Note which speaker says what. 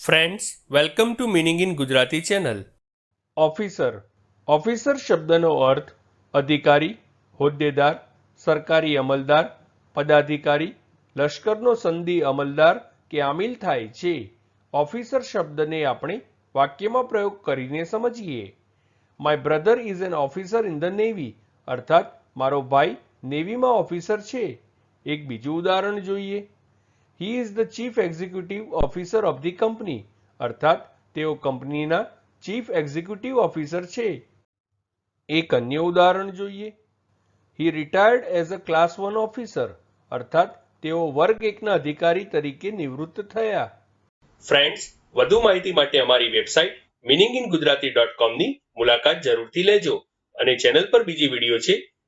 Speaker 1: Friends welcome to meaning in Gujarati channel
Speaker 2: officer officer શબ્દનો અર્થ અધિકારી હોદ્દેદાર સરકારી અમલદાર પદાધિકારી લશ્કરનો સંધિ અમલદાર કે આમિલ થાય છે ઓફિસર શબ્દને આપણે વાક્યમાં પ્રયોગ કરીને સમજીએ my brother is an officer in the navy અર્થાત મારો ભાઈ નેવીમાં ઓફિસર છે એક બીજું ઉદાહરણ જોઈએ he is the chief executive officer of the company અર્થાત, તેઓ કંપનીના ચીફ એક્ઝિક્યુટિવ ઓફિસર છે. એક અન્ય ઉદાહરણ જોઈએ. He retired as a class one officer અર્થાત, તેઓ વર્ગ એકના અધિકારી તરીકે નિવૃત્ત થયા.
Speaker 1: ફ્રેન્ડ્સ વધુ માહિતી માટે અમારી website meaning in Gujarati dot કોમની મુલાકાત જરૂરથી લેજો અને ચેનલ પર બીજી વીડિયો છે